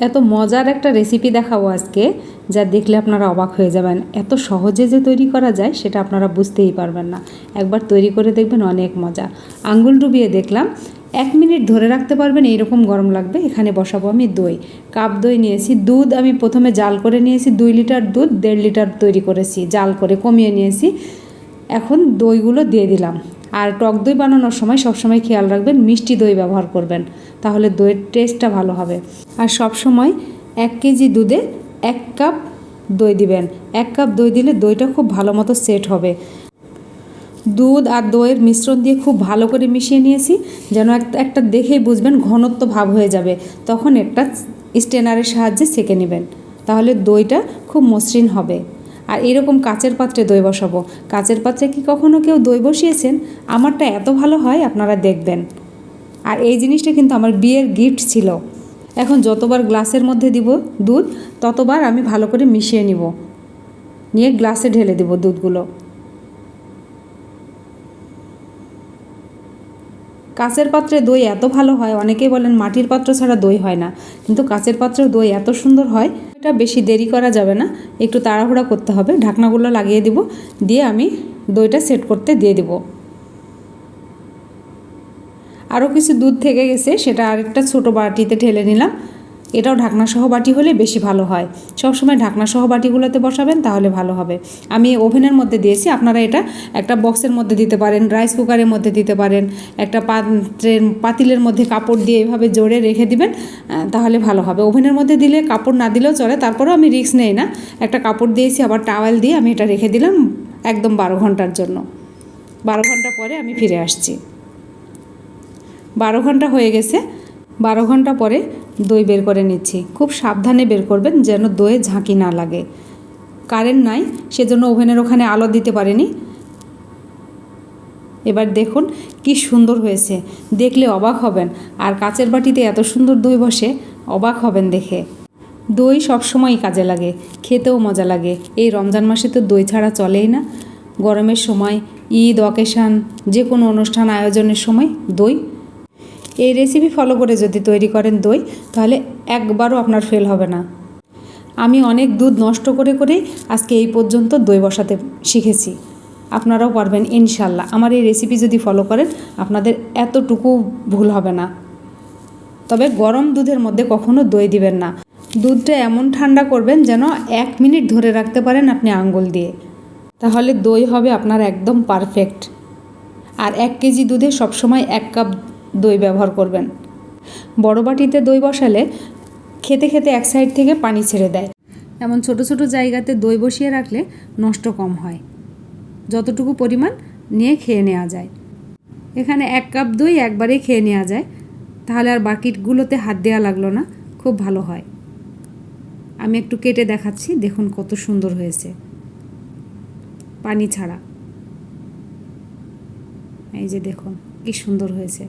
এত মজার একটা রেসিপি দেখাবো আজকে, যা দেখলে আপনারা অবাক হয়ে যাবেন। এত সহজে যে তৈরি করা যায়, সেটা আপনারা বুঝতেই পারবেন না। একবার তৈরি করে দেখবেন অনেক মজা। আঙ্গুল ডুবিয়ে দেখলাম। এক মিনিট ধরে রাখতে পারবেন, এইরকম গরম লাগবে। এখানে বসাবো আমি দই। কাপ দই নিয়েছি। দুধ আমি প্রথমে জাল করে নিয়েছি। দুই লিটার দুধ, দেড় লিটার তৈরি করেছি। জাল করে কমিয়ে নিয়েছি। এখন দইগুলো দিয়ে দিলাম। আর টক দই বানানোর সময় সবসময় খেয়াল রাখবেন, মিষ্টি দই ব্যবহার করবেন, তাহলে দইয়ের টেস্টটা ভালো হবে। আর সব সময় এক কেজি দুধে এক কাপ দই দিবেন। এক কাপ দই দিলে দইটা খুব ভালো মতো সেট হবে। দুধ আর দইয়ের মিশ্রণ দিয়ে খুব ভালো করে মিশিয়ে নিয়েছি, যেন একটা দেখেই বুঝবেন ঘনত্ব ভাব হয়ে যাবে। তখন একটা স্টেনারের সাহায্যে সেঁকে নেবেন। তাহলে দইটা খুব মসৃণ হবে। আর এরকম কাচের পাত্রে দই বসাবো। কাচের পাত্রে কি কখনো কেউ দই বসিয়েছেন? আমারটা এত ভালো হয়, আপনারা দেখবেন। আর এই জিনিসটা কিন্তু আমার বিয়ের গিফট ছিল। এখন যতবার গ্লাসের মধ্যে দিব দুধ, ততবার আমি ভালো করে মিশিয়ে নিব। নিয়ে গ্লাসে ঢেলে দেব দুধগুলো। কাচের পাত্রে দই এত ভালো হয়, অনেকেই বলেন মাটির পাত্র ছাড়া দই হয় না। কিন্তু কাচের পাত্রেও দই এত সুন্দর হয় এটা বেশি দেরি করা যাবে না। একটু তাড়াহুড়া করতে হবে। ঢাকনাগুলো লাগিয়ে দিব। দিয়ে আমি দইটা সেট করতে দিয়ে দিব। আরও কিছু দুধ থেকে গেছে, সেটা আরেকটা ছোটো বাটিতে ঢেলে নিলাম। এটাও ঢাকনাসহ বাটি হলে বেশি ভালো হয়। সবসময় ঢাকনাসহ বাটিগুলোতে বসাবেন, তাহলে ভালো হবে। আমি ওভেনের মধ্যে দিয়েছি, আপনারা এটা একটা বক্সের মধ্যে দিতে পারেন, রাইস কুকারের মধ্যে দিতে পারেন, একটা পাত্রের, পাতিলের মধ্যে কাপড় দিয়ে এভাবে জোরে রেখে দিবেন তাহলে ভালো হবে। ওভেনের মধ্যে দিলে কাপড় না দিলেও চলে, তারপরেও আমি রিস্ক নেই না। একটা কাপড় দিয়েছি, আবার টাওয়েল দিয়ে আমি এটা রেখে দিলাম একদম বারো ঘণ্টার জন্য। বারো ঘণ্টা পরে আমি ফিরে আসছি। বারো ঘণ্টা হয়ে গেছে বারো ঘণ্টা পরে দই বের করে নিচ্ছি। খুব সাবধানে বের করবেন যেন দইয়ে ঝাঁকি না লাগে। কারেন্ট নাই, সেজন্য ওভেনের ওখানে আলো দিতে পারেনি। এবার দেখুন কি সুন্দর হয়েছে। দেখলে অবাক হবেন। আর কাচের বাটিতে এত সুন্দর দই বসে, অবাক হবেন দেখে। দই সবসময়ই কাজে লাগে, খেতেও মজা লাগে। এই রমজান মাসে তো দই ছাড়া চলেই না। গরমের সময়, ঈদ, অকেশান যে কোনো অনুষ্ঠান, আয়োজনের সময় দই এই রেসিপি ফলো করে যদি তৈরি করেন দই, তাহলে একবারও আপনার ফেল হবে না। আমি অনেক দুধ নষ্ট করে করেই আজকে এই পর্যন্ত দই বসাতে শিখেছি। আপনারাও পারবেন ইনশাল্লাহ। আমার এই রেসিপি যদি ফলো করেন, আপনাদের এতটুকু ভুল হবে না। তবে গরম দুধের মধ্যে কখনো দই দিবেন না। দুধটা এমন ঠান্ডা করবেন যেন এক মিনিট ধরে রাখতে পারেন আপনি আঙ্গুল দিয়ে। তাহলে দই হবে আপনার একদম পারফেক্ট আর এক কেজি দুধে সবসময় এক কাপ দই ব্যবহার করবেন। বড় বাটিতে দই বসালে খেতে খেতে এক সাইড থেকে পানি ছেড়ে দেয়। এমন ছোট ছোট জায়গাতে দই বসিয়ে রাখলে নষ্ট কম হয়। যতটুকু পরিমাণ নিয়ে খেয়ে নেওয়া যায়। এখানে এক কাপ দই একবারেই খেয়ে নেওয়া যায়। তাহলে আর বাকিগুলোতে হাত দেওয়া লাগল না, খুব ভালো হয়। আমি একটু কেটে দেখাচ্ছি, দেখুন কত সুন্দর হয়েছে। পানি ছাড়া। এই যে দেখুন, কি সুন্দর হয়েছে।